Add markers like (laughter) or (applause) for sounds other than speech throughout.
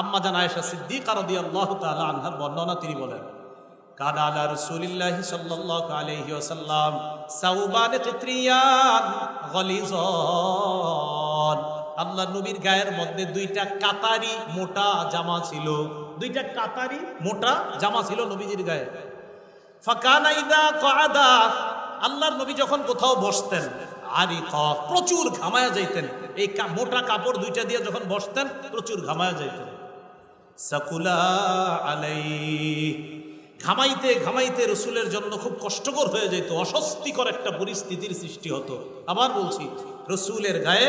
আম্মা জান আয়েশা সিদ্দিকা রাদিয়াল্লাহু তাআলা আনহার বর্ণনা তিনি বলেন, কান আলা রাসূলিল্লাহি সাল্লাল্লাহু আলাইহি ওয়াসাল্লাম সাউবান কিত্রিয়ান গলিজান। আল্লাহ নবীর গায়ের মধ্যে দুইটা কাতারি মোটা জামা ছিল। দুইটা কাতারি মোটা জামা ছিল নবীজির গায়ে। ফাকানা ইদা কাদা আল্লাহর নবী যখন কোথাও বসতেন আরি প্রচুর ঘামায়া যাইতেন। এই মোটা কাপড় দুইটা দিয়ে যখন বসতেন, প্রচুর ঘামায়া যাইতেন। সাকুলা আলাই ঘামাইতে ঘামাইতে রসুলের জন্য খুব কষ্টকর হয়ে যেত, অস্বস্তিকর একটা পরিস্থিতির সৃষ্টি হতো। আবার বলছি, রসুলের গায়ে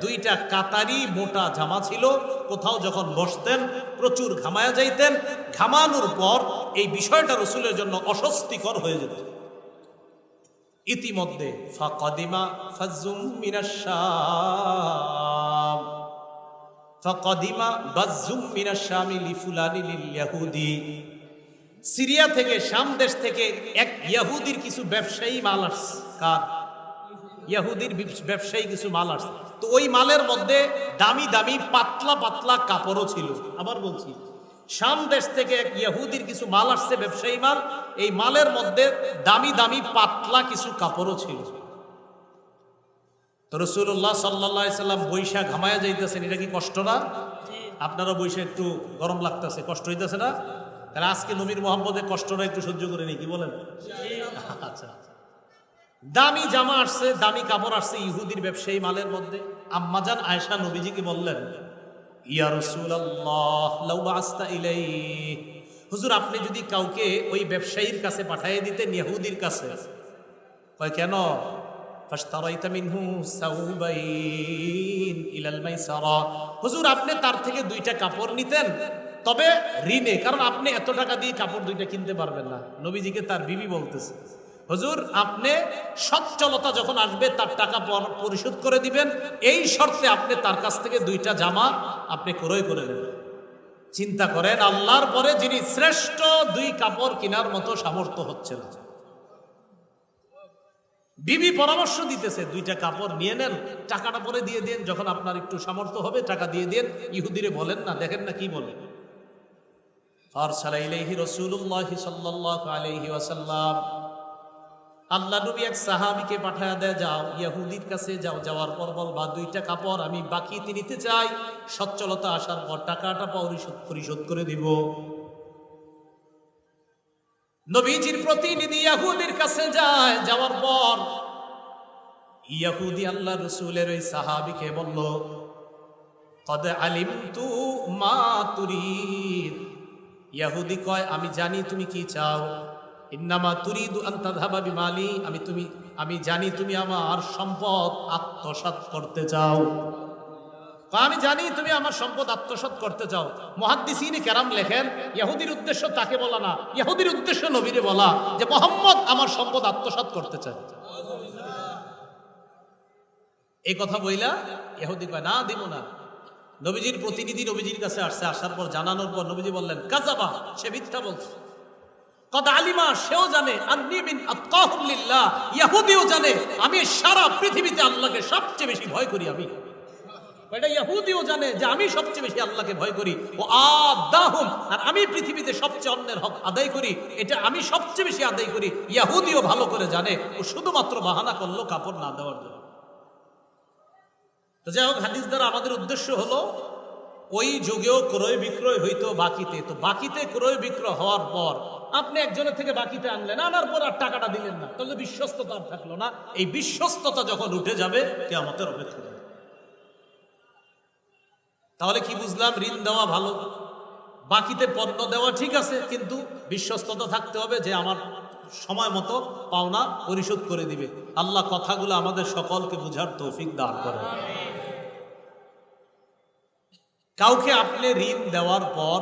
দুইটা কাতারি মোটা জামা ছিল, কোথাও যখন বসতেন, প্রচুর ঘামায়া যাইতেন, ঘামানোর পর এই বিষয়টা রসুলের জন্য অস্বস্তিকর হয়ে যেত। ইতিমধ্যে ফাকাদিমা ফাজুম মিনাশ ফাকাদিমা বাজ্জুম মিনাশ শামি লিফুলানি লিল সিরিয়া থেকে শাম দেশ থেকে এক ইয়াহুদির কিছু ব্যবসায়ী মাল আসছে। কার? ইয়াহুদির ব্যবসায়ী কিছু মাল আসছে। তো ওই মালের মধ্যে দামি দামি, পাতলা পাতলা কাপড়ও ছিল। আবার বলছি, শাম দেশ থেকে এক ইয়াহুদির কিছু মাল আসছে, ব্যবসায়ী মাল। এই মালের মধ্যে দামি দামি, পাতলা কিছু কাপড়ও ছিল। তো রসুল্লাহ সাল্লাহ সাল্লাম বৈশা ঘামায়া যাইতেছেন এটা কি কষ্ট না? আপনারা বৈশা একটু গরম লাগতেছে কষ্ট হইতেছে না? তাহলে আজকে নবীর মোহাম্মদের কষ্টটা একটু সহ্য করে নি কি বলেন? আচ্ছা আচ্ছা। দামি জামা আসছে দামি কাপড় আসছে ইহুদির ব্যবসায়ী মালের মধ্যে। আম্মাজান আয়েশা নবীজিকে বললেন ইয়া লাউ আস্তা ইলাই হুজুর আপনি যদি কাউকে ওই ব্যবসায়ীর কাছে পাঠিয়ে দিতেন ইহুদির কাছে? কয় কেন? ফাশতারাইতা মিনহু সাউবাইন ইলাল মাইসারা। হুজুর, আপনি তার থেকে দুইটা কাপড় নিতেন, তবে ঋণে, কারণ আপনি এত টাকা দিয়ে কাপড় দুইটা কিনতে পারবেন না। নবীজিকে তার বিবি বলতেছে। হুজুর, আপনি সচ্ছলতা যখন আসবে, তার টাকা পর- পরিশোধ করে দিবেন। এই শর্তে আপনি তার কাছ থেকে দুইটা জামা আপনি ক্রয় করে নেবেন। চিন্তা করেন, আল্লাহর পরে যিনি শ্রেষ্ঠ দুই কাপড় কেনার মতো সামর্থ্য হচ্ছে না। বিবি পরামর্শ দিতেছে, দুইটা কাপড় নিয়ে নেন, টাকাটা পরে দিয়ে দেন, যখন আপনার একটু সামর্থ্য হবে, টাকা দিয়ে দেন। ইহুদিরে বলেন না, দেখেন না কি বলে। ওয়াসাল্লাম, আল্লাহ নবী এক সাহাবীকে পাঠায়া দেয়, যাও, ইহুদির কাছে যাও, যাওয়ার পর বলবা দুইটা কাপড় আমি বাকিতে নিতে চাই, সচ্ছলতা আসার পর টাকাটা পরিশোধ পরিশোধ করে দিব। নবীজির প্রতিনিধি ইয়াহুদির কাছে যায়, যাওয়ার পর ইয়াহুদি আল্লাহ রসুলের ওই সাহাবিকে বলল, কদ আলিম তু মা তুরিদ। ইয়াহুদি কয়, আমি জানি তুমি কি চাও। ইন্নামা তুরিদু আন্তাধাবা বিমালি। আমি তুমি, আমি জানি তুমি আমার সম্পদ আত্মসাৎ করতে চাও। আমি জানি তুমি আমার সম্পদ আত্মসাৎ করতে চাও। মহাদ্দিসিনী কেরাম লেখেন ইহুদির উদ্দেশ্য তাকে বলা না ইহুদির উদ্দেশ্য নবীরে বলা যে মোহাম্মদ আমার সম্পদ আত্মসাৎ করতে চায়। এই কথা বইলা ইহুদি কয়, না, দিব না। নবীজির প্রতিনিধি নবীজির কাছে আসছে, আসার পর জানানোর পর নবীজি বললেন, কাজাবা, সে মিথ্যা বলছে। কদ আলিমা, সেও জানে ইহুদিও জানে, আমি সারা পৃথিবীতে আল্লাহকে সবচেয়ে বেশি ভয় করি আমি। এটা ইহুদিও জানে যে আমি সবচেয়ে বেশি আল্লাহকে ভয় করি। ও আদাহুম, আর আমি পৃথিবীতে সবচেয়ে অন্যের হক আদায় করি। এটা আমি সবচেয়ে বেশি আদায় করি। ইহুদিও ভালো করে জানে। ও শুধুমাত্র বাহানা করল কাপড় না দেওয়ার জন্য। তো যাই হোক, হাদিস দ্বারা আমাদের উদ্দেশ্য হলো, ওই যুগেও ক্রয় বিক্রয় হইতো বাকিতে। তো বাকিতে ক্রয় বিক্রয় হওয়ার পর আপনি একজনের থেকে বাকিতে আনলেন, আনার পর আর টাকাটা দিলেন না। তাহলে বিশ্বস্ততা আর থাকল না। এই বিশ্বস্ততা যখন উঠে যাবে, কেয়ামতের অপেক্ষা করবে। তাহলে কি বুঝলাম? ঋণ দেওয়া ভালো। বাকিতে পণ্য দেওয়া ঠিক আছে, কিন্তু বিশ্বস্ততা থাকতে হবে যে আমার সময় মতো পাওনা পরিশোধ করে দিবে। আল্লাহ কথাগুলো আমাদের সকলকে বুঝার তৌফিক দান করে। কাউকে আপনি ঋণ দেওয়ার পর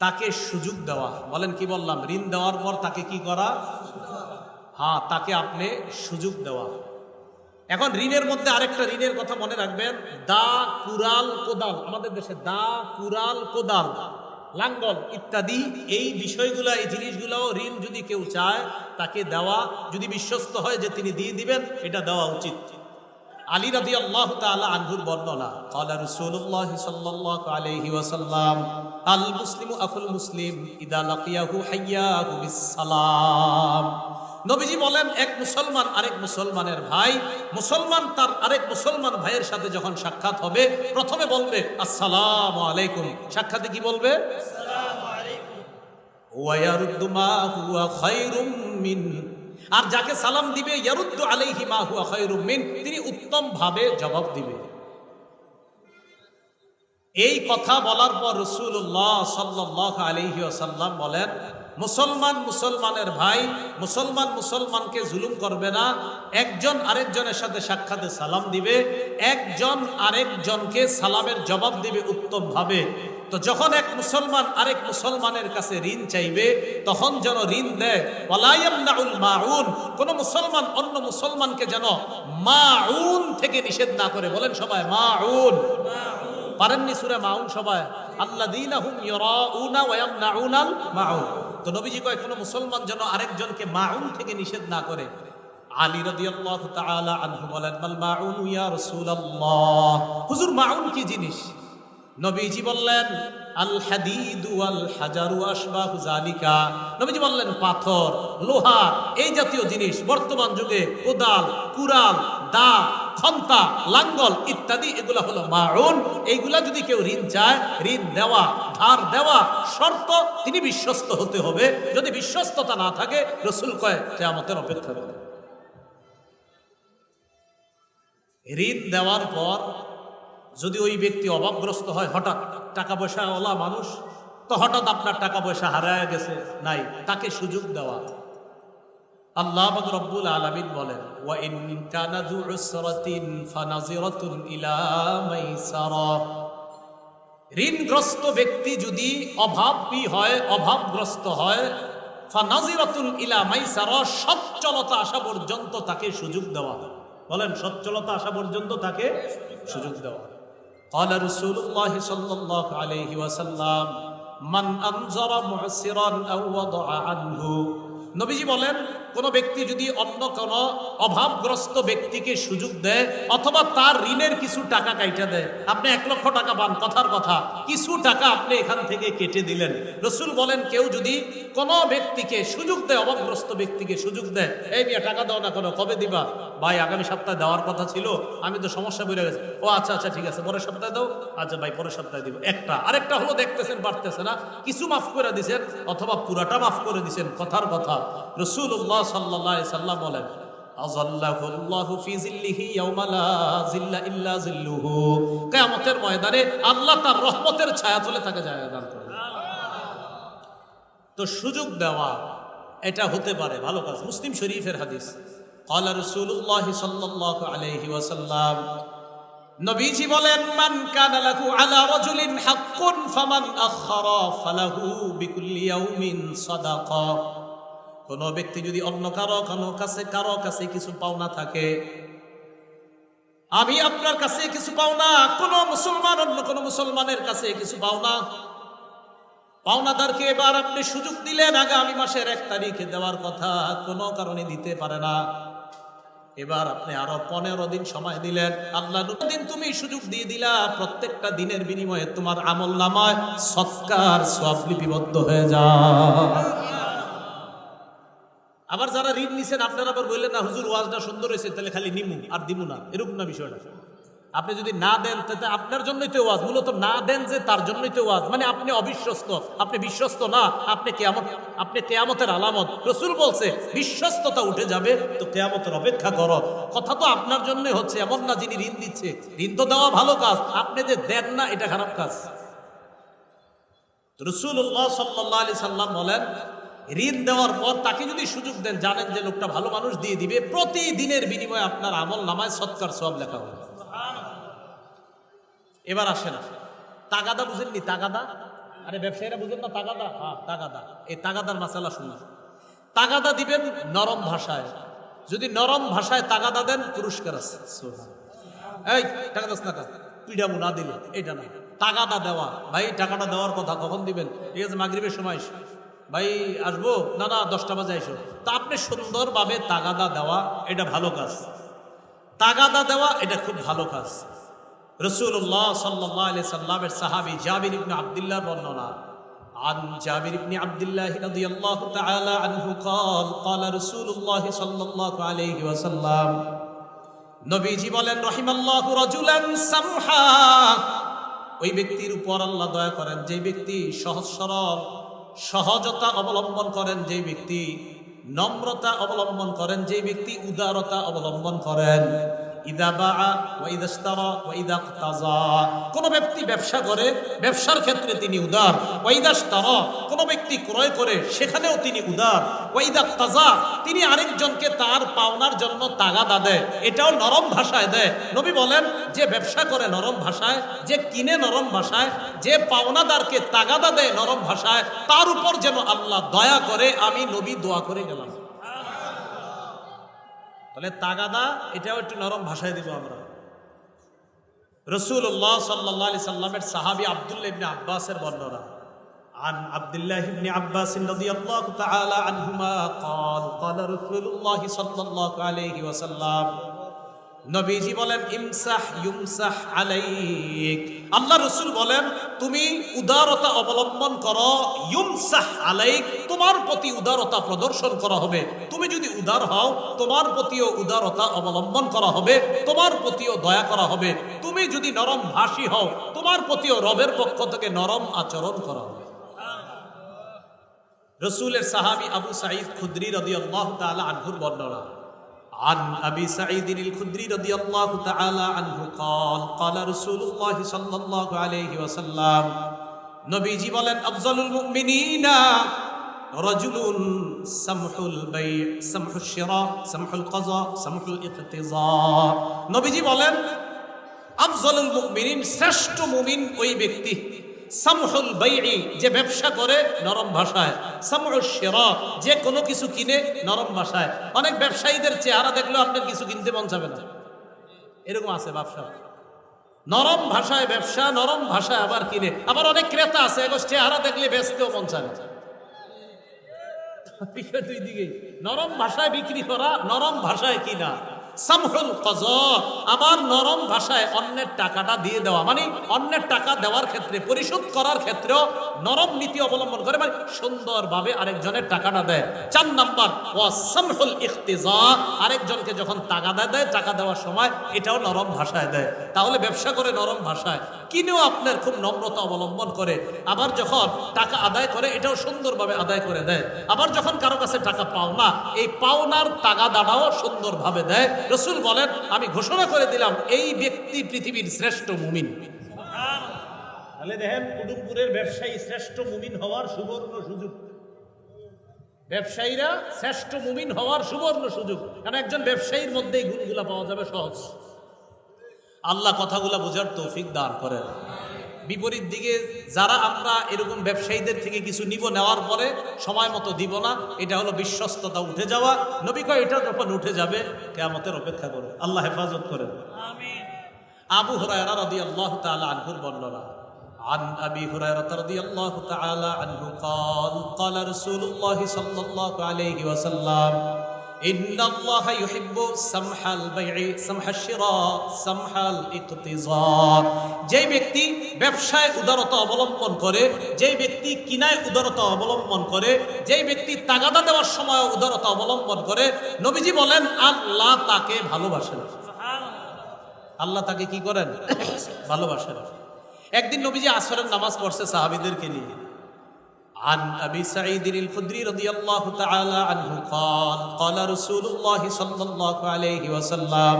তাকে সুযোগ দেওয়া। বলেন কি বললাম? ঋণ দেওয়ার পর তাকে কি করা? হ্যাঁ তাকে আপনি সুযোগ দেওয়া। এখন ঋণের মধ্যে আরেকটা ঋণের কথা মনে রাখবেন। দা কুরাল কোদাল। আমাদের দেশে দা কুরাল কোদাল, লাঙ্গল ইত্যাদি, এই বিষয়গুলো, এই জিনিসগুলোও ঋণ যদি কেউ চায়, তাকে দেওয়া যদি বিশ্বস্ত হয় যে তিনি দিয়ে দিবেন, এটা দেওয়া উচিত। আলী রাজি আল্লাহ তালা আনহুর বর্ণনা কালা রসুল্লাহ আলহি ওয়াসাল্লাম, আল মুসলিম আফুল মুসলিম, ইদা লাকিয়াহু হাইয়াহু বিসালাম নবীজি বলেন, এক মুসলমান আরেক মুসলমানের ভাই, মুসলমান তার আরেক মুসলমান ভাইয়ের সাথে যখন সাক্ষাৎ হবে, প্রথমে বলবে, আসসালামু আলাইকুম। সাক্ষাতে কি বলবে? আর যাকে সালাম দিবে, ইয়ারুদ্দু আলাইহি মা হুয়া মিন। তিনি উত্তম ভাবে জবাব দিবে। এই কথা বলার পর রসুল্লাহ সাল্লাহ আলহি আসাল্লাম বলেন মুসলমান মুসলমানের ভাই, মুসলমান মুসলমানকে জুলুম করবে না। একজন আরেকজনের সাথে সাক্ষাতে সালাম দিবে। একজন আরেকজনকে সালামের জবাব দিবে উত্তম ভাবে তো যখন এক মুসলমান আরেক মুসলমানের কাছে ঋণ চাইবে, তখন যেন ঋণ দেয়। কোন মুসলমান অন্য মুসলমানকে যেন মাউন থেকে নিষেধ না করে। বলেন সবাই, মাউন। পারেননি সুরে মাউন সবাই। আল্লাহ দিন মাউন। তো নবীজি কয়, কোনো মুসলমান যেন আরেকজনকে মাউন থেকে নিষেধ না করে। আলী রাদিয়াল্লাহু তাআলা আনহু বলেন, মাল মাউন ইয়া রাসূলুল্লাহ? হুজুর, মাউন কি জিনিস? নবীজি বললেন আল হাদিদ ওয়াল হাজারু আশবাহু জালিকা নবীজি বললেন, পাথর, লোহা, এই জাতীয় জিনিস, বর্তমান যুগে কোদাল, কুড়াল দা খন্তা, লাঙ্গল ইত্যাদি, এগুলা হলো মাউন। এইগুলা যদি কেউ ঋণ চায়, ঋণ দেওয়া, ধার দেওয়া শর্ত, তিনি বিশ্বস্ত হতে হবে। যদি বিশ্বস্ততা না থাকে, রসুল কয়, কেয়ামতের অপেক্ষা করে ঋণ দেওয়ার পর যদি ওই ব্যক্তি অভাবগ্রস্ত হয়, হঠাৎ টাকা পয়সা ওলা মানুষ, তো হঠাৎ আপনার টাকা পয়সা হারায় গেছে, নাই, তাকে সুযোগ দেওয়া। আল্লাহ রব্বুল আলামিন বলেন ঋণগ্রস্ত ব্যক্তি যদি অভাবী হয়, অভাবগ্রস্ত হয়, ফানাজিরাতুন ইলা মাইসারা, সচ্ছলতা আসা পর্যন্ত তাকে সুযোগ দেওয়া বলেন, সচ্ছলতা আসা পর্যন্ত তাকে সুযোগ দেওয়া قال رسول الله صلى الله عليه وسلم من أنظر معسرا أو وضع عنه নবীজি বলেন, কোন ব্যক্তি যদি অন্য কোন অভাবগ্রস্ত ব্যক্তিকে সুযোগ দেয় অথবা তার ঋণের কিছু টাকা কাইটা দেয়, আপনি এক লক্ষ টাকা পান, কথার কথা, কিছু টাকা আপনি এখান থেকে কেটে দিলেন। রসুল বলেন, কেউ যদি কোনো ব্যক্তিকে সুযোগ দেয়, অভাবগ্রস্ত ব্যক্তিকে সুযোগ দেয়, এই মিয়া, টাকা দাও না কোনো, কবে দিবা? ভাই, আগামী সপ্তাহে দেওয়ার কথা ছিল, আমি তো সমস্যা বেড়ে গেছে। ও আচ্ছা আচ্ছা ঠিক আছে, পরের সপ্তাহে দাও। আচ্ছা ভাই, পরের সপ্তাহে দিব। একটা, আরেকটা হলো, দেখতেছেন, পারতেছে না, কিছু মাফ করে দিছেন, অথবা পুরাটা মাফ করে দিছেন, কথার কথা। রসুল্লাহ সাল্লাহ সাল্লাম বলেন কেয়ামতের ময়দানে আল্লাহ তার রহমতের ছায়া তুলে তাকে জায়গা দান করে তো সুযোগ দেওয়া, এটা হতে পারে, ভালো কাজ। মুসলিম শরীফের হাদিস আল্লাহ রসুল্লাহ সাল্লাহ আলহি ওয়াসাল্লাম। নবীজি বলেন, মান কানা লাহু আলা রাজুলিন হাক্কুন ফামান আখরা ফালাহু বিকুল্লি ইয়াউমিন সাদাকা। কোন ব্যক্তি যদি অন্য কারও কারও কাছে কারও কাছে কিছু পাওনা থাকে, আমি আপনার কাছে কিছু পাওনা, কোন মুসলমান, অন্য কোন মুসলমানের কাছে কিছু পাওনা। পাওনাদারকে এবার আপনি সুযোগ দিলেন আগামী মাসের এক তারিখে দেওয়ার কথা, কোনো কারণে দিতে পারে না। এবার আপনি আরও পনেরো দিন সময় দিলেন। আল্লাহ দিন তুমি সুযোগ দিয়ে দিলা, প্রত্যেকটা দিনের বিনিময়ে তোমার আমল নামায় সৎকার সব লিপিবদ্ধ হয়ে যায়। আবার যারা ঋণ নিছেন, আপনারা আবার বললেন, না, হুজুর, ওয়াজটা সুন্দর হয়েছে, তাহলে খালি নিমু আর দিমু না। এরকম না বিষয়টা। আপনি যদি না দেন তাতে আপনার জন্যই তো ওয়াজ। মূলত না দেন যে তার জন্যই তো ওয়াজ। মানে আপনি অবিশ্বস্ত, আপনি বিশ্বস্ত না, আপনি কেয়ামত, আপনি কেয়ামতের আলামত। রসুল বলছে, বিশ্বস্ততা উঠে যাবে, তো কেয়ামতের অপেক্ষা করো। কথা তো আপনার জন্যই হচ্ছে, এমন না যিনি ঋণ দিচ্ছে ঋণ তো দেওয়া ভালো কাজ, আপনি যে দেন না, এটা খারাপ কাজ। রসুল্লাহ সাল্লাহ আলি সাল্লাম বলেন ঋণ দেওয়ার পর তাকে যদি সুযোগ দেন, জানেন যে লোকটা ভালো মানুষ দিয়ে দিবে। প্রতিদিনের বিনিময়ে আপনার আমল নামায় সৎকার সব লেখা হবে। এবার আসেন তাগাদা বুঝেননি? তাগাদা? আরে, ব্যবসায়ীরা বুঝেন না তাগাদা? হ্যাঁ তাগাদা। এই তাগাদার মাসালা শুনুন। তাগাদা দিবেন নরম ভাষায়। যদি নরম ভাষায় তাগাদা দেন, পুরস্কার আছে। এই, টাকা দাস না না দিলে এটা না। তাগাদা দেওয়া। ভাই, টাকাটা দেওয়ার কথা কখন দিবেন? ঠিক আছে, মাগরিবের সময়। ভাই আসবো না না দশটা বাজে এসো তা আপনি সুন্দরভাবে তাগাদা দেওয়া এটা ভালো কাজ তাগাদা দেওয়া এটা খুব ভালো কাজ রসুল্লাহ সাল্লাহ আলি সাল্লামের সাহাবি জাবির ইবনে আবদুল্লাহ বর্ণনা عن جابر بن عبد الله رضي الله تعالى عنه قال قال رسول الله صلى الله عليه وسلم নবীজি বলেন রহিমাল্লাহ রাজুলান সামহা ওই ব্যক্তির উপর আল্লাহ দয়া করেন যে ব্যক্তি সহজ সরল সহজতা অবলম্বন করেন যে ব্যক্তি নম্রতা অবলম্বন করেন যে ব্যক্তি উদারতা অবলম্বন করেন। কোন ব্যক্তি ব্যবসা করে, ব্যবসার ক্ষেত্রে তিনি উদার। ওয়াইদা ইস্তারা কোন ব্যক্তি ক্রয় করে, সেখানেও তিনি উদার। ওয়াইদা ইক্তাজা, তিনি আরেকজনকে তার পাওনার জন্য তাগাদা দেয়। এটাও নরম ভাষায় দেয়। নবী বলেন, যে ব্যবসা করে নরম ভাষায়, যে কিনে নরম ভাষায়, যে পাওনাদারকে তাগাদা দেয় নরম ভাষায়, তার উপর যেন আল্লাহ দয়া করে আমি নবী দোয়া করে গেলাম। তাহলে তাগাদা এটাও একটু নরম ভাষায় দিব আমরা রসুল্লাহ সাল্লাহ সাল্লামের সাহাবি আবদুল্লাহ ইবনে আব্বাসের বর্ণনা عن عبد الله بن عباس رضي الله تعالى عنهما قال قال رسول الله صلى الله عليه وسلم নবীজি বলেন, ইমসাহ ইউমসাহ আলাইক। আল্লাহ রসুল বলেন, তুমি উদারতা অবলম্বন করো, ইউমসাহ আলাইক, তোমার প্রতি উদারতা প্রদর্শন করা হবে। তুমি যদি উদার হও, তোমার প্রতিও উদারতা অবলম্বন করা হবে, তোমার প্রতিও দয়া করা হবে। তুমি যদি নরম ভাষী হও, তোমার প্রতিও রবের পক্ষ থেকে নরম আচরণ করা হবে। রসুলের সাহাবি আবু সাঈদ খুদ্রি রদি আল্লাহ তালা আনহুর বর্ণনা। عن أبي سعيد الخدري رضي الله تعالى عنه قال قال رسول الله صلى الله عليه وسلم নবীজি বলেন আফজালুল মুমিনিনা রজুলুন সামহুল বাই সামহুল শিরা সামহুল কাজা সামহুল ইকতিজা নবীজি বলেন আফজালুল মুমিনিন শ্রেষ্ঠ মুমিন ওই ব্যক্তি সামহুল বাই'i যে ব্যবসা করে, নরম ভাষায়। সামহুল শিরা যে কোনো কিছু কিনে, নরম ভাষায়। অনেক ব্যবসায়ীদের চেহারা দেখলেও আপনার কিছু কিনতে মন যাবে না। এরকম আছে ব্যবসা। নরম ভাষায় ব্যবসা, নরম ভাষায় আবার কিনে। আবার অনেক ক্রেতা আছে এগো চেহারা দেখলে বেচতেও মন না। (laughs) দুই দিকে নরম ভাষায় বিক্রি করা, নরম ভাষায় কিনা। সামহুল কজ, আমার নরম ভাষায় অন্যের টাকাটা দিয়ে দেওয়া মানে অন্যের টাকা দেওয়ার ক্ষেত্রে, পরিশোধ করার ক্ষেত্রেও নরম নীতি অবলম্বন করে মানে সুন্দরভাবে আরেকজনের টাকাটা দেয়। চার নাম্বার ও সামহুল ইখতিজা, আরেকজনকে যখন টাকা দেয়, টাকা দেওয়ার সময় এটাও নরম ভাষায় দেয়। তাহলে ব্যবসা করে নরম ভাষায়। কিনেও আপনার খুব নম্রতা অবলম্বন করে। আবার যখন টাকা আদায় করে, এটাও সুন্দরভাবে আদায় করে দেয়। আবার যখন কারও কাছে টাকা পাওনা এই পাওনার দাঁড়াও সুন্দরভাবে দেয়। রসুল বলেন, আমি ঘোষণা করে দিলাম, এই ব্যক্তি পৃথিবীর শ্রেষ্ঠ মুমিন। তাহলে দেখেন কুটুমপুরের ব্যবসায়ী শ্রেষ্ঠ মুমিন হওয়ার সুবর্ণ সুযোগ। ব্যবসায়ীরা শ্রেষ্ঠ মুমিন হওয়ার সুবর্ণ সুযোগ। কারণ একজন ব্যবসায়ীর মধ্যেই গুণগুলা পাওয়া যাবে সহজ। আল্লাহ কথাগুলা বোঝার তৌফিক দান করেন বিপরীত দিকে যারা আমরা এরকম ব্যবসায়ীদের থেকে কিছু নিব নেওয়ার পরে সময় মতো দিব না এটা হলো বিশ্বস্ততা উঠে যাওয়া নবী কয় এটা যখন উঠে যাবে কেয়ামতের অপেক্ষা করে আল্লাহ হেফাজত করেন আবু হুরায়রা রাদিয়াল্লাহু তাআলা আনহুর বর্ণনা عن أبي هريرة رضي الله تعالى عنه قال قال رسول الله صلى الله عليه وسلم إن الله يحب سمح البيع سمح الشراء سمح الاقتضاء যে ব্যক্তি ব্যবসায় উদারতা অবলম্বন করে যে ব্যক্তি কিনায় উদারতা অবলম্বন করে যে ব্যক্তি তাগাদা দেওয়ার সময় উদারতা অবলম্বন করে নবীজি বলেন আল্লাহ তাকে ভালোবাসেন আল্লাহ তাকে কি করেন ভালোবাসেন একদিন নবীজি আসরের নামাজ পড়ছে সাহাবিদেরকে নিয়ে عن أبي سعيد الخدري رضي الله تعالى عنه قال قال رسول الله صلى الله عليه وسلم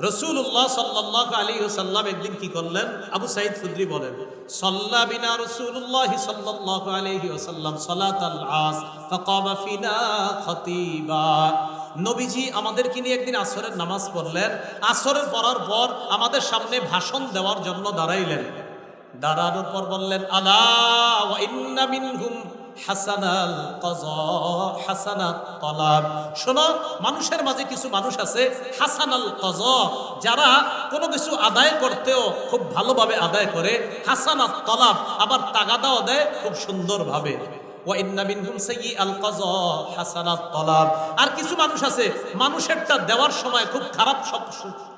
রসুল্লাহ সাল্লাহ আলী সাল্লাম একদিন কি করলেন আবু সাইদ খুদ্রি বলেন সল্লা বিনা রসুল্লাহ সাল্লাহ আলহি ওসাল্লাম সলাত আল আস ফাকামা ফিনা খতিবা নবীজি আমাদেরকে নিয়ে একদিন আসরের নামাজ পড়লেন আসরের পড়ার পর আমাদের সামনে ভাষণ দেওয়ার জন্য দাঁড়াইলেন দাঁড়ানোর পর বললেন আল্লাহ হাসানাল হাসানাত তলাব। শোনো, মানুষের মাঝে কিছু মানুষ আছে, হাসানাল কজ যারা কোনো কিছু আদায় করতেও খুব ভালোভাবে আদায় করে, হাসানাত তলাব, আবার তাগাদাও দেয় খুব সুন্দরভাবে। আর কিছু মানুষ আছে, মানুষেরটা দেওয়ার সময় খুব খারাপ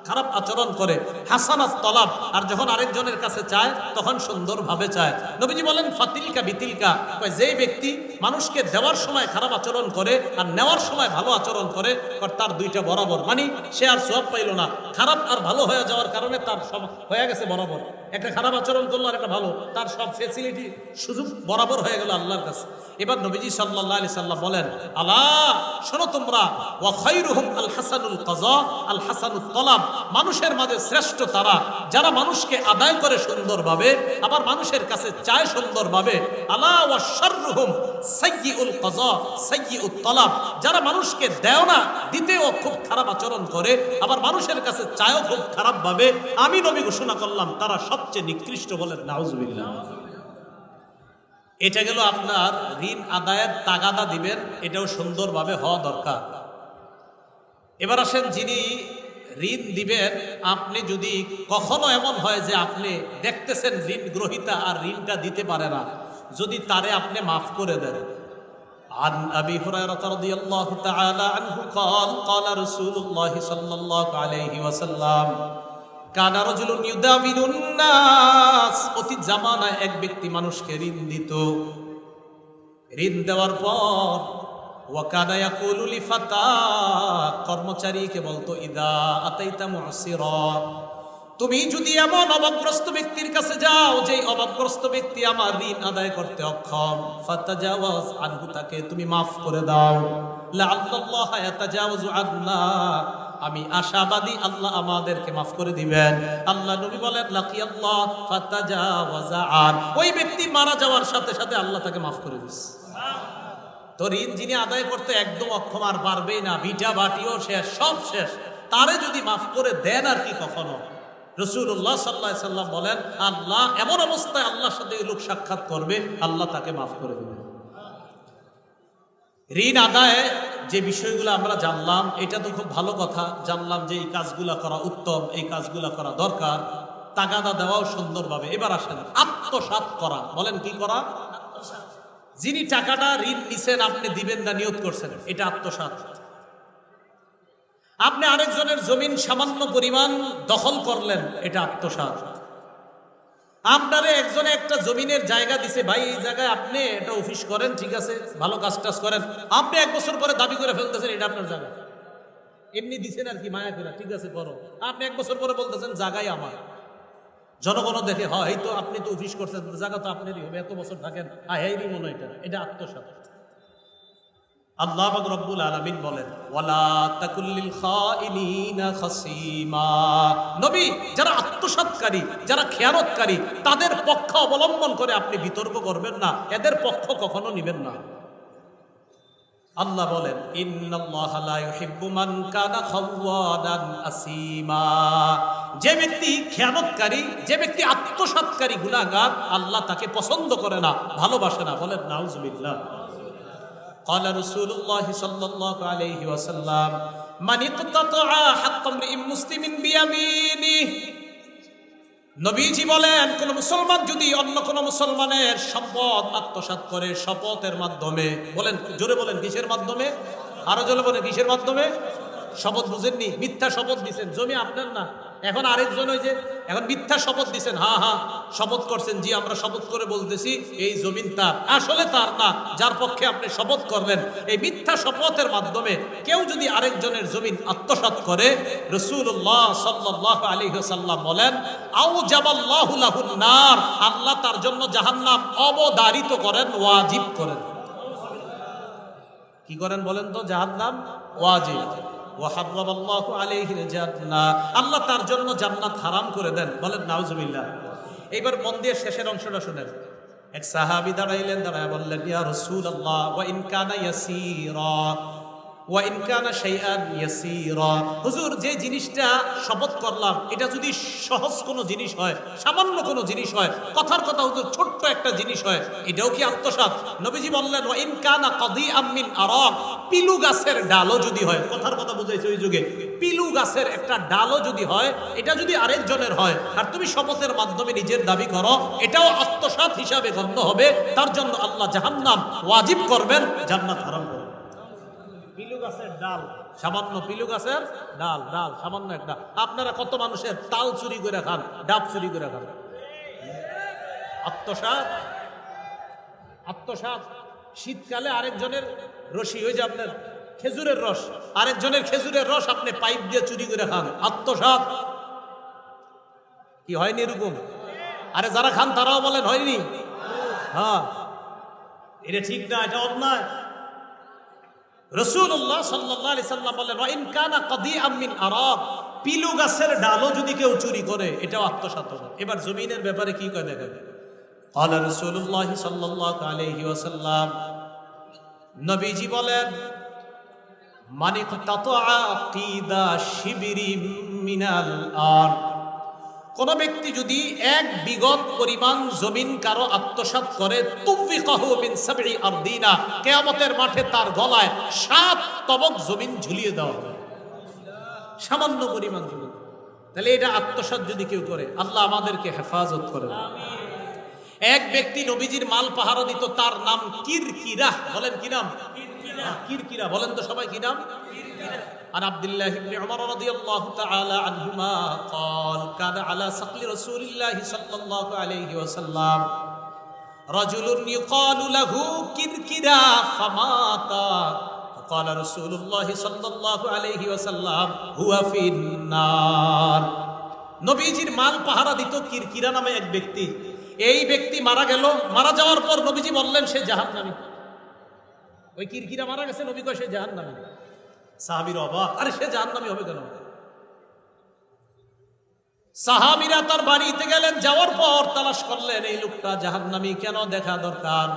খারাপ আচরণ করে, হাসানাত তলাব। আর যখন আরেকজনের কাছে চায়, তখন সুন্দরভাবে চায়। নবীজি বলেন, ফাতিলকা বিতিলকা। যে ব্যক্তি মানুষকে দেওয়ার সময় খারাপ আচরণ করে আর নেওয়ার সময় ভালো আচরণ করে তার দুইটা বরাবর। মানে সে আর সব পাইল না। খারাপ আর ভালো হয়ে যাওয়ার কারণে তার সব হয়ে গেছে বরাবর। একটা খারাপ আচরণ করল আর একটা ভালো। তার সব ফেসিলিটি সুযোগ বরাবর হয়ে গেল আল্লাহর কাছে। এবার নবীজি সাল্লাহ আলি সাল্লাম বলেন আল্লাহ শোনো তোমরা, ওয়া খৈরুহুম আল হাসানুল কাজা আল হাসানুল তলাব। মানুষের মাঝে শ্রেষ্ঠ তারা, যারা মানুষকে আদায় করে সুন্দরভাবে, আবার মানুষের কাছে চায় সুন্দরভাবে, আলা, ওয়া শাররুহুম সাইয়্যিউল কাজা সাইয়্যিউত তলাব। যারা মানুষকে দেয় না, দিতেও খুব খারাপ আচরণ করে, আবার মানুষের কাছে চায়ও খুব খারাপ ভাবে আমি নবী ঘোষণা করলাম, তারা সবচেয়ে নিকৃষ্ট বলেন নাউজুবিল্লাহ এটা গেল আপনার ঋণ আদায়ের তাগাদা দিবেন এটাও সুন্দরভাবে হওয়া দরকার এবার আসেন যিনি ঋণ দিবেন আপনি যদি কখনো এমন হয় যে আপনি দেখতেছেন ঋণ গ্রহিতা আর ঋণটা দিতে পারে না যদি তারে আপনি মাফ করে দেন عن أبي هريرة رضي الله تعالى عنه قال قال رسول الله صلى الله عليه وسلم কানা জামানায় এক ব্যক্তি মানুষকে ঋণ দিত। ঋণ দেওয়ার পর কর্মচারীকে বলতো, ইদা তুমি যদি এমন অভাবগ্রস্ত ব্যক্তির কাছে যাও যে অভাবগ্রস্ত ব্যক্তি আমার ঋণ আদায় করতে অক্ষম, ফাতাজাওয়াজ আনহু তাকে তুমি মাফ করে দাও। লাআল্লাহ আমি আশাবাদী আল্লাহ আমাদেরকে মাফ করে দিবেন। আল্লাহ নবী বলেন লাকি আল্লাহ ফাতাজাওয়াজা আন ওই ব্যক্তি মারা যাওয়ার সাথে সাথে আল্লাহ তাকে মাফ করে দিস তো ঋণ যিনি আদায় করতে একদম অক্ষম আর পারবেই না। ভিটা, বাটিও শেষ, সব শেষ। তারে যদি মাফ করে দেন আর কি কখনো? রসুল্লাহ সাল্লাহ সাল্লাম বলেন, আল্লাহ এমন অবস্থায় আল্লাহর সাথে লোক সাক্ষাৎ করবে, আল্লাহ তাকে মাফ করে দেবে। ঋণ আদায়ে যে বিষয়গুলো আমরা জানলাম, এটা তো খুব ভালো কথা। জানলাম যে এই কাজগুলা করা উত্তম, এই কাজগুলা করা দরকার। তাগাদা দেওয়াও সুন্দরভাবে। এবার আসেন, আত্মসাৎ করা। বলেন, কি করা? যিনি টাকাটা ঋণ নিছেন, আপনি দিবেন না, নিয়োগ করছেন। এটা আত্মসাৎ। আপনি আরেকজনের জমিন সামান্য পরিমাণ দখল করলেন, এটা আত্মসাৎ। আপনারে একজনে একটা জমিনের জায়গা দিছে, ভাই, এই জায়গায় আপনি এটা অফিস করেন, ঠিক আছে, ভালো কাজ টাজ করেন। আপনি এক বছর পরে দাবি করে ফেলতেছেন, এটা আপনার জায়গা। এমনি দিছেন আর কি, মায়া করে ঠিক আছে, করো। আপনি এক বছর পরে বলতেছেন, জায়গাই আমার। জনগণ দেখে, হয় তো আপনি তো অফিস করছেন, জায়গা তো আপনারই হবে, এত বছর থাকেন। আহেরই মনে হয় এটা এটা আত্মসাৎ। আল্লাহ রব্বুল আলামিন বলেন নবী, যারা আত্মসাৎকারী, যারা খেয়ানতকারী, তাদের পক্ষ অবলম্বন করে আপনি বিতর্ক করবেন না, এদের পক্ষ কখনো নেবেন না। আল্লাহ বলেন যে ব্যক্তি খেয়ানতকারী, যে ব্যক্তি আত্মসাৎকারী গুনাহগার, আল্লাহ তাকে পছন্দ করে না, ভালোবাসে না, বলেন, নাউজুবিল্লাহ। قال رسول الله صلى الله عليه وسلم من اقتطع حق امرئ مسلم بيمينه নবীজি বলেন কোন মুসলমান যদি অন্য কোন মুসলমানের সম্পদ আত্মসাৎ করে শপথের মাধ্যমে বলেন জোরে বলেন কিসের মাধ্যমে আরো জোরে বলেন কিসের মাধ্যমে শপথ বুঝেননি মিথ্যা শপথ দিছেন জমি আপনার না এখন আরেকজন ওই যে, এখন মিথ্যা শপথ দিছেন, হা হা, শপথ করছেন, জি, আমরা শপথ করে বলতেছি, এই জমিন তার। আসলে তার না, যার পক্ষে আপনি শপথ করলেন এই মিথ্যা শপথের মাধ্যমে কেউ যদি আরেকজনের জমিন আত্মসাৎ করে রসুল্লাহ সাল্লাহ আলী সাল্লাম বলেন আউ জাবাল্লাহু লাহুন নার আল্লাহ তার জন্য জাহান্নাম অবদারিত করেন, ওয়াজিব করেন। কি করেন বলেন তো, জাহান্নাম? ওয়াজিব। আল্লাহ তার জন্য জান্নাত হারাম করে দেন। বলেন, নাউজুবিল্লাহ। এইবার মন দিয়ে শেষের অংশটা শুনেন। এক সাহাবি দাঁড়াইলেন, দাঁড়ায় বললেন, ইয়া রসুল ওয়া ইন কানা ইয়াসীরা। হুজুর, যে জিনিসটা শপথ করলাম, এটা যদি সহজ কোনো জিনিস হয়, সামান্য কোনো জিনিস হয়, কথার কথা হুজুর, ছোট্ট একটা জিনিস হয়, এটাও কি নবীজি বললেন পিলু গাছের ডালও যদি হয়, কথার কথা বুঝাইছে ওই যুগে, পিলু গাছের একটা ডালও যদি হয়, এটা যদি আরেকজনের হয়, আর তুমি শপথের মাধ্যমে নিজের দাবি করো, এটাও আত্মসাৎ হিসাবে গণ্য হবে, তার জন্য আল্লাহ জাহান্নাম ওয়াজিব করবেন, জান্নাত হারাম করবেন। গাছের ডাল, সামান্য পিলু গাছের ডাল ডাল, সামান্য একটা আপনারা কত মানুষের তাল চুরি করে খান, ডাব চুরি করে খান? আত্মসাৎ? আত্মসাৎ? শীতকালে আরেকজনের রশি ওই যে আপনার খেজুরের রস। আরেকজনের খেজুরের রস আপনি পাইপ দিয়ে চুরি করে খান। আত্মসাৎ? কি হয়নি এরকম? আরে যারা খান তারাও বলেন হয়নি? হ্যাঁ। এটা ঠিক না, এটা অন্যায়। রসুল্লাহ সাল্লাহ আলি সাল্লাম বলেন ওয়াইন কানা কদি আমিন আরব পিলু গাছের ডালও যদি কেউ চুরি করে এটাও আত্মসাত হবে এবার জমিনের ব্যাপারে কি কয় দেখেন قال رسول الله صلى الله عليه وسلم নবীজি বলেন মানিক তাতআ কিদা শিবিরি মিনাল আর কোন ব্যক্তি যদি এক বিগত পরিমাণ জমিন কারও আত্মসাৎ করে আরদিনা, কিয়ামতের মাঠে তার গলায় সাত তবক জমিন ঝুলিয়ে দেওয়া হবে। সামান্য পরিমাণ জমিন। তাহলে এটা আত্মসাৎ যদি কেউ করে, আল্লাহ আমাদেরকে হেফাজত করে এক ব্যক্তি নবীজির মাল পাহারা দিত, তার নাম কিরকিরা। বলেন কি নাম? কিরকিরা। বলেন তো সবাই কি নাম? عن عبد الله بن عمر رضي الله تعالى عنهما قال كان على سقل رسول الله صلى الله عليه وسلم رجل يقال له كركرا فمات فقال رسول الله صلى الله عليه وسلم هو في النار নবীজির মাল পাহারা দিত কিরকিরা নামে এক ব্যক্তি এই ব্যক্তি মারা গেল মারা যাওয়ার পর নবীজি বললেন সে জাহান্নামী ওই কিরকিরা মারা গেছে নবী কয় সে জাহান্নামী সাহাবির অবাক। আরে সে জাহান্নামী হবে কেন? সাহাবিরা তার বাড়িতে গেলেন, যাওয়ার পর তালাশ করলেন, এই লোকটা জাহান্নামী, কেন দেখা দরকার?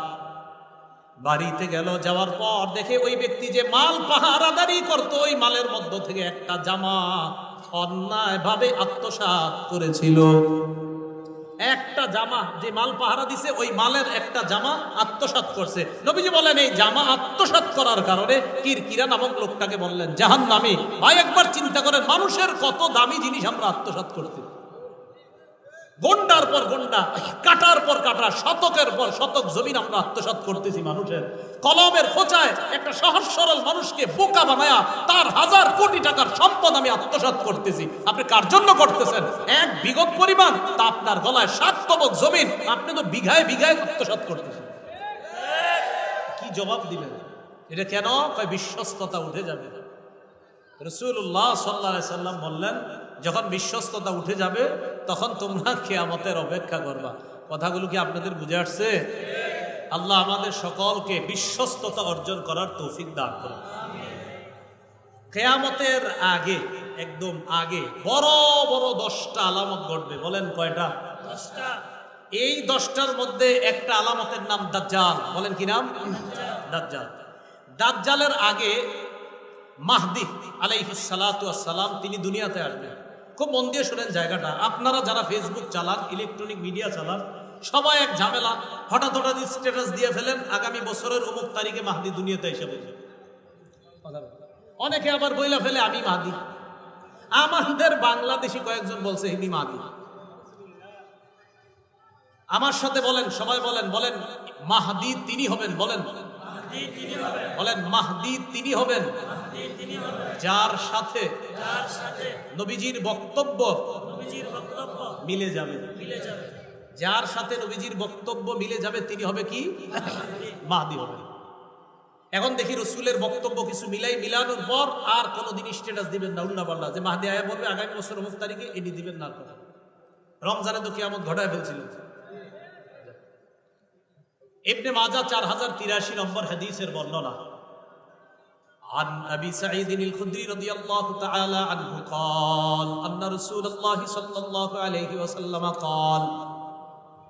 বাড়িতে গেল, যাওয়ার পর দেখে ওই ব্যক্তি যে মাল পাহারাদারি করতো, ওই মালের মধ্য থেকে একটা জামা অন্যায় ভাবে আত্মসাৎ করেছিল। একটা জামা যে মাল পাহারা দিছে, ওই মালের একটা জামা আত্মসাত করছে। নবীজি বলেন, এই জামা আত্মসাত করার কারণে কিরকিরা নামক লোকটাকে বললেন জাহান নামে ভাই, একবার চিন্তা করেন, মানুষের কত দামি জিনিস আমরা আত্মসাত করতে গন্ডার পর গন্ডা, কাটার পর কাটা, শতকের পর শতক জমিন আমরা আত্মসাৎ করতেছি মানুষের। কলমের খোঁচায় একটা সহজ সরল মানুষকে বোকা বানায়া তার হাজার কোটি টাকার সম্পদ আমি আত্মসাৎ করতেছি। আপনি কার জন্য করতেছেন? এক বিগত পরিমাণ, তা আপনার গলায় সাত তবক জমিন, আপনি তো বিঘায় বিঘায় আত্মসাৎ করতেছেন। কি জবাব দিলেন? এটা কেন? কয়, বিশ্বস্ততা উঠে যাবে। রসুল্লাহ সাল্লাহ সাল্লাম বললেন যখন বিশ্বস্ততা উঠে যাবে তখন তোমরা কেয়ামতের অপেক্ষা করবা। কথাগুলো কি আপনাদের বুঝে আসছে? আল্লাহ আমাদের সকলকে বিশ্বস্ততা অর্জন করার তৌফিক দান করে কেয়ামতের আগে একদম আগে বড় বড় দশটা আলামত ঘটবে। বলেন কয়টা? এই দশটার মধ্যে একটা আলামতের নাম দাজ্জাল। বলেন কি নাম? দাজ্জাল। দাজ্জালের আগে মাহদি আলাইহিসালাম তিনি দুনিয়াতে আসবেন। খুব মন দিয়ে শোনেন জায়গাটা। আপনারা যারা ফেসবুক চালান ইলেকট্রনিক মিডিয়া চালান, সবাই এক ঝামেলা, হঠাৎ হঠাৎ স্ট্যাটাস দিয়ে ফেলেন, আগামী বছরের অমুক তারিখে মাহাদি দুনিয়াতে এসে বলবে। অনেকে আবার বইলা ফেলে, আমি মাহাদি। আমাদের বাংলাদেশি কয়েকজন বলছে হিন্দি মাহাদি। আমার সাথে বলেন, সবাই বলেন বলেন, মাহাদি তিনি হবেন বলেন বলেন। মাহদি তিনি হবেন যার সাথে নবীজির বক্তব্য মিলে যাবে। যার সাথে নবীজির বক্তব্য মিলে যাবে, তিনি হবে কি? মাহদি হবে। এখন দেখি রসুলের বক্তব্য কিছু মিলাই মিলানোর পর আর কোনোদিন স্ট্যাটাস দিবেন না উল্লা পাল্লা যে মাহদি আয়া বলবে, আগামী বছর অমুক তারিখে এটি দিবেন না রমজানে তো কেমন ঘটায় ফেলছিল। ইবনে মাজা চার হাজার তিরাশি নম্বর হাদিসের বর্ণনা عن أبي سعيد الخدري رضي الله تعالى عنه قال أن رسول الله صلى الله عليه وسلم قال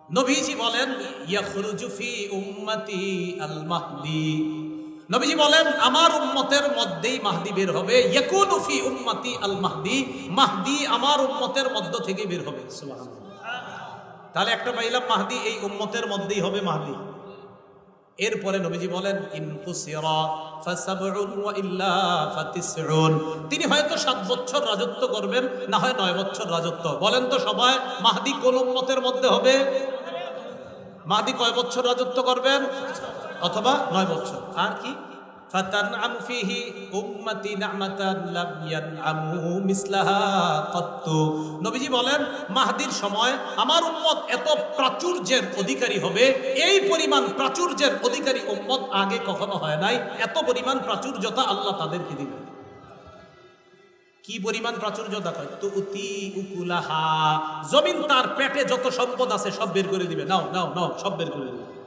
নবীজি বলেন ইয়াখরুজু ফি উম্মতি আল মাহদি নবীজি বলেন আমার উম্মতের মধ্যেই মাহদি বের হবে ইয়াকুনু ফি উম্মতি আল মাহদি মাহদি আমার উম্মতের মধ্য থেকে বের হবে সুবহানাল্লাহ তাহলে একটা পাইলাম মাহদি এই উম্মতের মধ্যেই হবে মাহদি এরপরে নবীজি বলেন তিনি হয়তো সাত বছর রাজত্ব করবেন, না হয় নয় বছর রাজত্ব। বলেন তো সবাই, মাহাদি কোন মতের মধ্যে হবে? মাহাদি কয় বছর রাজত্ব করবেন? অথবা নয় বছর। আর কি? ফাতানআম ফিহি উম্মতি নি'মাতান লাম ইয়ানআমু মিসলাহা কত্তু। নবীজি বলেন, মাহদির সময় আমার উম্মত এত প্রাচুর্যের অধিকারী হবে, এই পরিমাণ প্রাচুর্যের অধিকারী উম্মত আগে কখনো হয় নাই, এত পরিমাণ প্রাচুর্যতা আল্লাহ তাদেরকে দিবেন। কি পরিমাণ প্রাচুর্যতা কয়? তো উতি উকুলাহা। জমিন তার পেটে যত সম্পদ আছে সব বের করে দিবে। নাও নাও নাও, সব বের করে দিবে।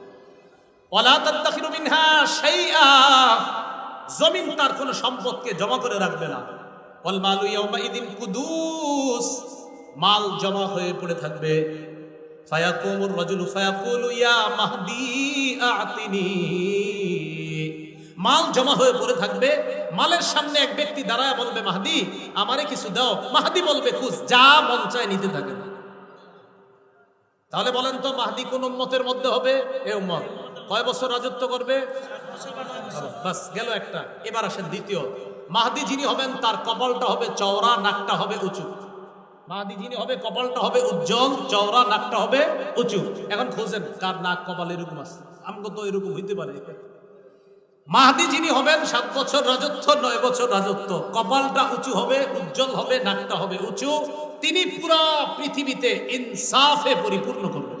জমিন তার কোনো সম্পদকে জমা করে রাখবে না। ওয়াল মালু ইয়াউমা ইদিন কুদুস। মাল জমা হয়ে পড়ে থাকবে। ফায়াকুমুর রাজুলু ফায়াকুলু ইয়া মাহদি আতিনি। মাল জমা হয়ে পড়ে থাকবে। মালের সামনে এক ব্যক্তি দাঁড়ায় বলবে, মাহদি, আমারে কিছু দাও। মাহদি বলবে, খুশ, যা মন চায় নিতে থাকে তাহলে বলেন তো, মাহদি কোন উম্মতের মধ্যে হবে? এ উম্মত। কয় বছর রাজত্ব করবে? বাস, গেল একটা। এবার আসেন দ্বিতীয়। মাহদি যিনি হবেন, তার কপালটা হবে চওড়া, নাকটা হবে উঁচু। মাহদি যিনি হবে, কপালটা হবে উজ্জ্বল, চওড়া, নাকটা হবে উঁচু। এখন খোঁজেন, কার নাক, কপাল এরকম আছে? আমগো তো এরকম হইতে পারে। মাহদি যিনি হবেন, সাত বছর রাজত্ব, নয় বছর রাজত্ব। কপালটা উঁচু হবে, উজ্জ্বল হবে, নাকটা হবে উঁচু। তিনি পুরা পৃথিবীতে ইনসাফে পরিপূর্ণ করবেন।